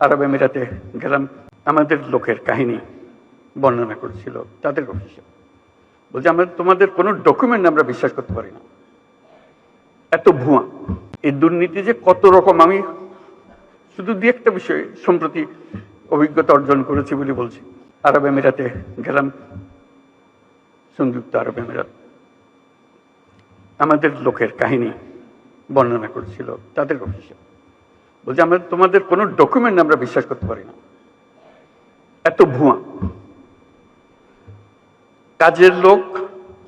আরব আমিরাতে গেলাম। আমাদের লোকের কাহিনী বর্ণনা করেছিল, তাদের অফিসে। বলছে, আমরা তোমাদের কোনো ডকুমেন্ট আমরা বিশ্বাস করতে পারি না। এত ভুয়া। এই দুর্নীতি যে কত রকম, আমি শুধু দু একটা বিষয়ে সম্প্রতি অভিজ্ঞতা অর্জন করেছি বলে বলছি। আরব আমিরাতে গেলাম, সংযুক্ত আরব আমিরাত আমাদের লোকের কাহিনী বর্ণনা করেছিল, তাদের অফিসে। বলছে, আমরা তোমাদের কোনো ডকুমেন্ট আমরা বিশ্বাস করতে পারি না। এত ভুয়া। কাজের লোক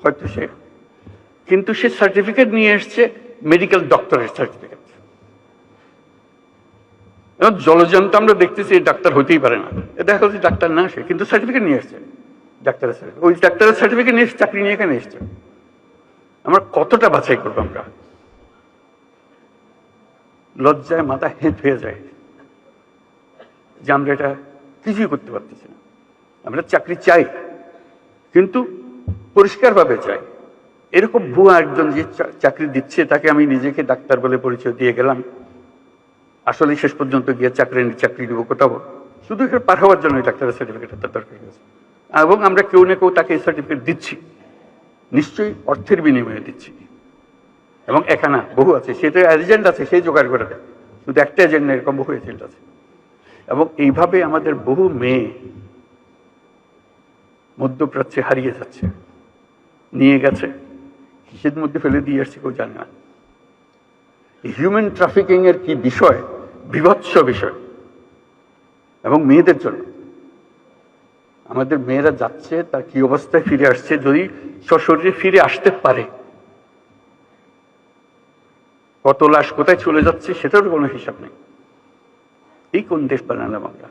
হয়তো সে, কিন্তু সে সার্টিফিকেট নিয়ে এসছে মেডিকেল ডক্টরের সার্টিফিকেট এবং জলজন্ত আমরা দেখতেছি ডাক্তার হতেই পারে না। দেখা যাচ্ছে ডাক্তার না সে, কিন্তু সার্টিফিকেট নিয়ে এসছে, ডাক্তারের সার্টিফিকেট ওই ডাক্তারের সার্টিফিকেট নিয়ে চাকরি নিয়ে এখানে এসছে। আমরা কতটা বাছাই করব আমরা? লজ্জায় মাথা হেঁট হয়ে যায়। যে আমরা এটা কিছুই করতে পারতেছি না। আমরা চাকরি চাই, কিন্তু পরিষ্কারভাবে চাই। এরকম ভুয়া একজন যে চাকরি দিচ্ছে, তাকে আমি নিজেকে ডাক্তার বলে পরিচয় দিয়ে গেলাম। আসলে শেষ পর্যন্ত গিয়ে চাকরি চাকরি দিব কোথাও শুধু এখানে পার হওয়ার জন্য ডাক্তারের সার্টিফিকেট তার দরকার হয়েছে এবং আমরা কেউ না কেউ তাকে এই সার্টিফিকেট দিচ্ছি। নিশ্চয়ই অর্থের বিনিময়ে দিচ্ছি। এবং এখানে বহু আছে সেটা এজেন্ট আছে সেই জোগাড় করে দেয়। শুধু একটা এজেন্ট এরকম বহু এজেন্ট আছে। এবং এইভাবে আমাদের বহু মেয়ে মধ্যপ্রাচ্যে হারিয়ে যাচ্ছে, নিয়ে গেছে, কিসের মধ্যে ফেলে দিয়ে আসছে কেউ জানে না। হিউম্যান ট্রাফিকিং এর কি বিষয়? বিভৎস বিষয়। এবং মেয়েদের জন্য। আমাদের মেয়েরা যাচ্ছে, তার কি অবস্থায় ফিরে আসছে, যদি সশরীরে ফিরে আসতে পারে কত লাশ কোথায় চলে যাচ্ছে সেটারও কোনো হিসাব নেই। এই কোন দেশ বানালাম আমরা